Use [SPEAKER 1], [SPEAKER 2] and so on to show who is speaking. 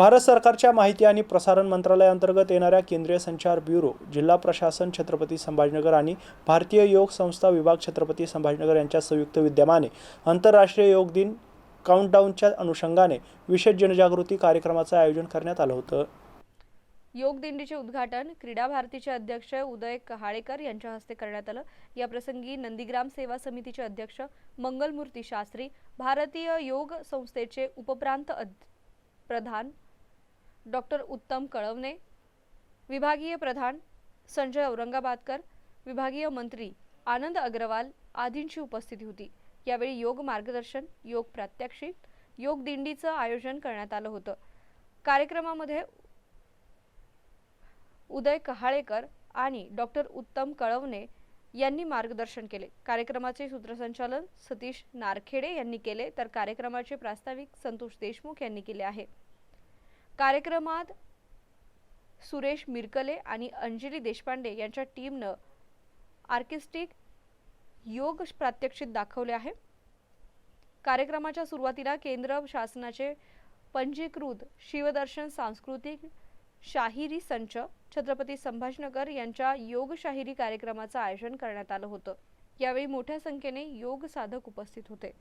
[SPEAKER 1] भारत सरकारच्या माहिती आणि प्रसारण मंत्रालयाअंतर्गत येणाऱ्या केंद्रीय संचार ब्युरो जिल्हा प्रशासन छत्रपती संभाजीनगर आणि भारतीय योग संस्था विभाग छत्रपती संभाजीनगर यांच्या संयुक्त विद्यमाने आंतरराष्ट्रीय योग दिन काउंटडाऊनच्या अनुषंगाने विशेष जनजागृती कार्यक्रमाचं आयोजन करण्यात आलं होतं.
[SPEAKER 2] योग दिंडीचे उद्घाटन क्रीडा भारतीचे अध्यक्ष उदय कहाळेकर यांच्या हस्ते करण्यात आलं. या प्रसंगी नंदीग्राम सेवा समितीचे अध्यक्ष मंगलमूर्ती शास्त्री भारतीय योग संस्थेचे उपप्रांत प्रधान डॉक्टर उत्तम कळवणे विभागीय प्रधान संजय औरंगाबादकर विभागीय मंत्री आनंद अग्रवाल आदींची उपस्थिती होती. यावेळी योग मार्गदर्शन योग प्रात्यक्षिक योग दिंडीचं आयोजन करण्यात आलं होतं. कार्यक्रमामध्ये उदय कहाळेकर आणि डॉक्टर उत्तम कळवणे यांनी मार्गदर्शन केले. कार्यक्रमाचे सूत्रसंचालन सतीश नारखेडे यांनी केले तर कार्यक्रमाचे प्रास्ताविक संतोष देशमुख यांनी केले आहे. कार्यक्रमात सुरेश मिरकले आणि अंजली देशपांडे यांच्या टीमनं आर्किस्टिक योग प्रात्यक्षिक दाखवले आहे. कार्यक्रमाच्या सुरुवातीला केंद्र शासनाचे पंजीकृत शिवदर्शन सांस्कृतिक शाहिरी संच छत्रपती संभाजीनगर यांच्या योग शाहिरी कार्यक्रमाचं आयोजन करण्यात आलं होतं. यावेळी मोठ्या संख्येने योग साधक उपस्थित होते.